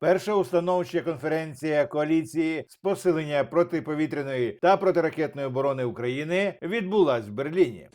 Перша установча конференція коаліції з посилення протиповітряної та протиракетної оборони України відбулась в Берліні.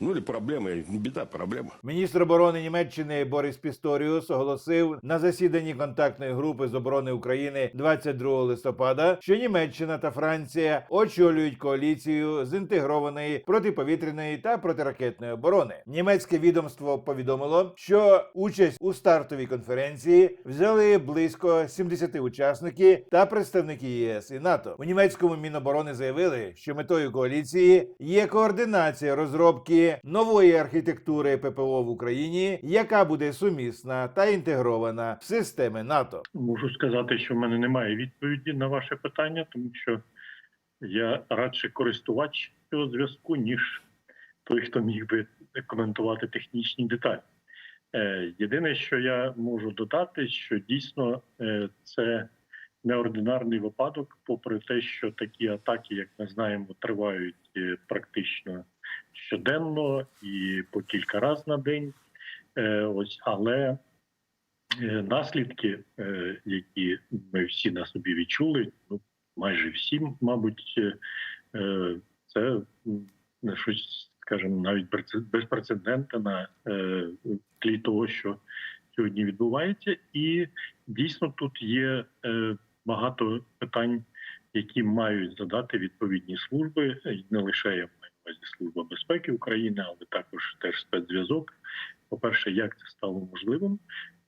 Ну или проблема, и беда, проблема. Міністр оборони Німеччини Борис Пісторіус оголосив на засіданні контактної групи з оборони України 22 листопада, що Німеччина та Франція очолюють коаліцію з інтегрованої протиповітряної та протиракетної оборони. Німецьке відомство повідомило, що участь у стартовій конференції взяли близько 70 учасників та представники ЄС і НАТО. У німецькому міноборони заявили, що метою коаліції є координація розробки нової архітектури ППО в Україні, яка буде сумісна та інтегрована в системи НАТО. Можу сказати, що в мене немає відповіді на ваше питання, тому що я радше користувач цього зв'язку, ніж той, хто міг би коментувати технічні деталі. Е, Єдине, що я можу додати, що дійсно е, це неординарний випадок, попри те, що такі атаки, як ми знаємо, тривають е, практично щоденно і по кілька разів на день. Е, Ось, але е, наслідки, е, які ми всі на собі відчули, ну майже всі, мабуть, це щось, скажімо, навіть преце- безпрецедентне на тлі того, що сьогодні відбувається, і дійсно тут є багато питань, які мають задати відповідні служби, не лише увазі служба безпеки України, але також теж спецзв'язок. По-перше, як це стало можливим,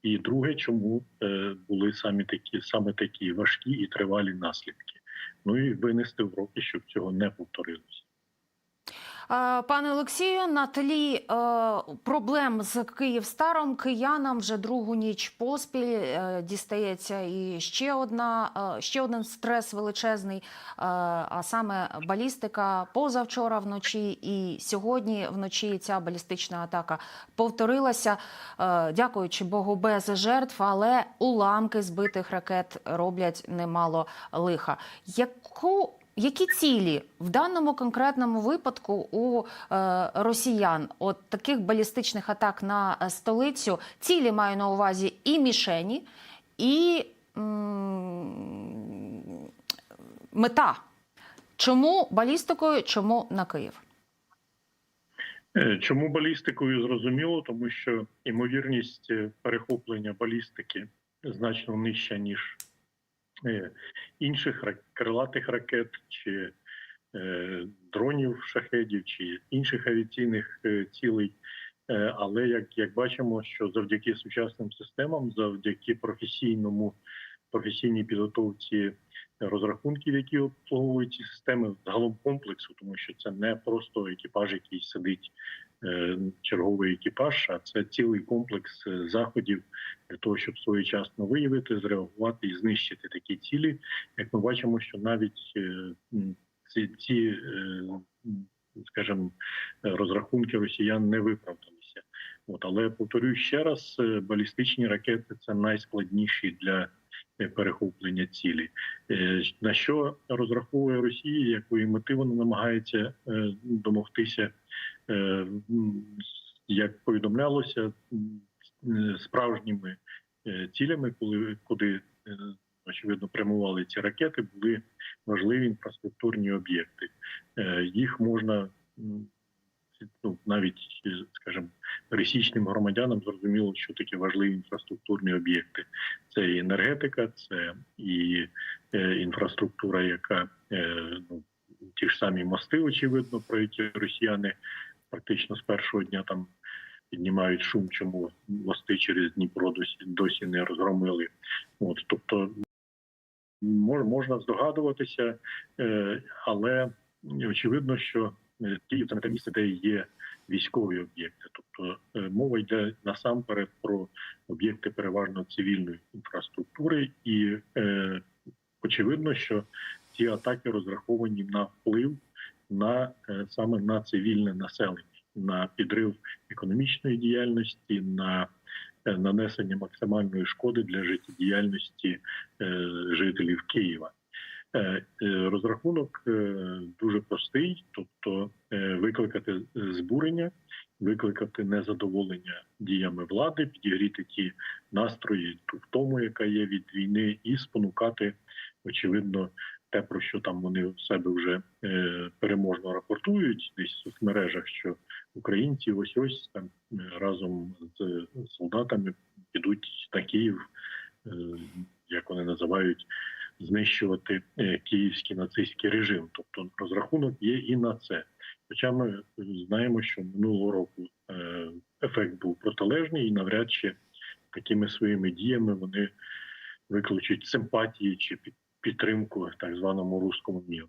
і друге, чому е, були самі такі саме такі важкі і тривалі наслідки. Ну і винести уроки, щоб цього не повторилося. Е, Пане Олексію, на тлі е, проблем з Київстаром киянам вже другу ніч поспіль е, дістається і ще одна ще один стрес величезний, а саме балістика позавчора вночі і сьогодні вночі ця балістична атака повторилася. Дякуючи Богу, без жертв, але уламки збитих ракет роблять немало лиха. Яку які цілі в даному конкретному випадку у е, росіян от таких балістичних атак на е, столицю? Цілі маю на увазі і мішені, і мета. Чому балістикою, чому на Київ? Е, Чому балістикою зрозуміло? Тому що ймовірність перехоплення балістики значно нижча, ніж інших ра- крилатих ракет чи е, дронів шахедів чи інших авіаційних е, цілей. Е, Але як, як бачимо, що завдяки сучасним системам, завдяки професійному професійній підготовці розрахунків, які обслуговують ці системи, загалом комплексу, тому що це не просто екіпаж, який сидить е, черговий екіпаж, а це цілий комплекс е, заходів для того, щоб своєчасно виявити, зреагувати і знищити такі цілі. Як ми бачимо, що навіть е, ці, ці скажімо, розрахунки росіян не виправдалися. От, але повторюю ще раз: балістичні ракети це найскладніші для перехоплення цілі. Е, На що розраховує Росія, якої мети вона намагається е, домогтися, е, як повідомлялося, справжніми цілями, коли куди очевидно прямували ці ракети, були важливі інфраструктурні об'єкти. Їх можна ну, навіть, скажімо, пересічним громадянам зрозуміло, що таке важливі інфраструктурні об'єкти. Це і енергетика, це і е, інфраструктура, яка е, ну, ті ж самі мости, очевидно, про які росіяни практично з першого дня там піднімають шум, чому мости через Дніпро досі, досі не розгромили. От, тобто мож- можна здогадуватися, е, але очевидно, що Київ це не те місце, де є військові об'єкти. Тобто е, мова йде насамперед про об'єкти переважно цивільної інфраструктури, і е, очевидно, що ці атаки розраховані на вплив на е, саме на цивільне населення, на підрив економічної діяльності, на е, нанесення максимальної шкоди для життєдіяльності е, жителів Києва. Е, е, Розрахунок е, дуже простий, тобто викликати збурення, викликати незадоволення діями влади, підігріти ті настрої, ту втому, яка є від війни, і спонукати, очевидно, те, про що там вони в себе вже переможно рапортують, десь в соцмережах, що українці ось ось там разом з солдатами підуть на Київ, як вони називають, знищувати е, київський нацистський режим. Тобто розрахунок є і на це. Хоча ми знаємо, що минулого року е, ефект був протилежний, і навряд чи такими своїми діями вони викличуть симпатії чи під- підтримку так званому руському міру.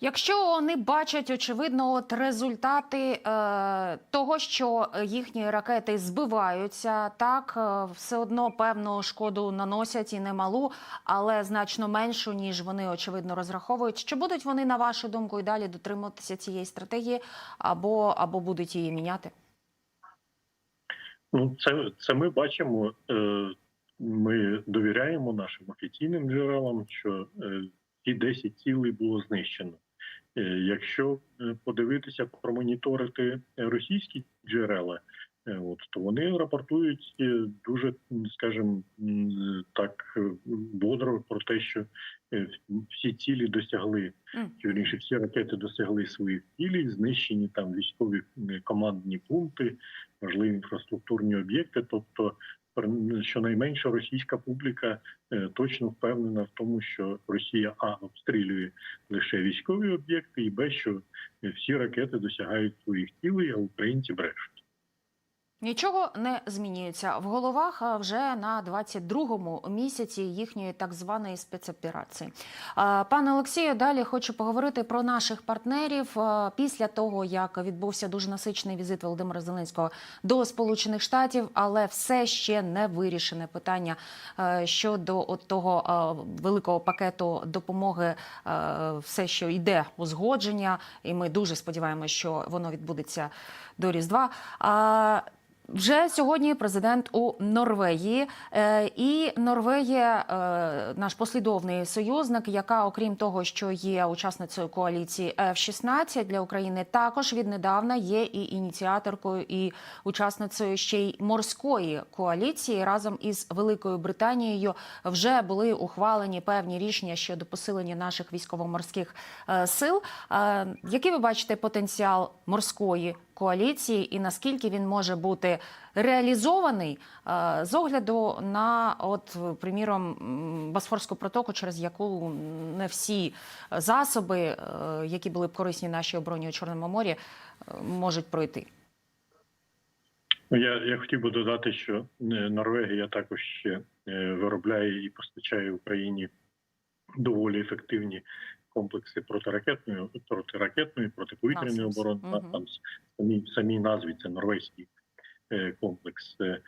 Якщо вони бачать очевидно от результати е, того, що їхні ракети збиваються, так е, все одно певну шкоду наносять і немалу, але значно меншу ніж вони очевидно розраховують. Чи будуть вони на вашу думку і далі дотримуватися цієї стратегії, або або будуть її міняти? Ну, це, це ми бачимо. Е, ми довіряємо нашим офіційним джерелам, що е, ті 10 цілей було знищено. Е, Якщо е, подивитися, промоніторити російські джерела, е, от то вони рапортують дуже, скажімо, так бодро про те, що всі цілі досягли, вірніше, всі ракети досягли своїх цілей, знищені там військові командні пункти, важливі інфраструктурні об'єкти. Тобто, щонайменше російська публіка е, точно впевнена в тому, що Росія а обстрілює лише військові об'єкти, і б, що е, всі ракети досягають своїх цілей, а українці брешуть. Нічого не змінюється в головах вже на 22-му місяці їхньої так званої спецоперації. Пане Олексію, далі хочу поговорити про наших партнерів. Після того, як відбувся дуже насичений візит Володимира Зеленського до Сполучених Штатів, але все ще не вирішене питання щодо от того великого пакету допомоги, все, що йде узгодження, і ми дуже сподіваємося, що воно відбудеться до Різдва. Вже сьогодні президент у Норвегії, Е, і Норвегія, е, наш послідовний союзник, яка, окрім того, що є учасницею коаліції F-16 для України, також віднедавна є і ініціаторкою і учасницею ще й морської коаліції. Разом із Великою Британією вже були ухвалені певні рішення щодо посилення наших військово-морських е, сил. Який ви бачите потенціал морської коаліції і наскільки він може бути реалізований е, з огляду на, от, приміром, Босфорську протоку, через яку не всі засоби, е, які були б корисні нашій обороні у Чорному морі, е, можуть пройти. Я, я хотів би додати, що Норвегія також ще виробляє і постачає Україні доволі ефективні комплекси протиракетної, протиракетної, протиповітряної оборони. Угу. Там самі самій назві це норвезький е, комплекс. Е,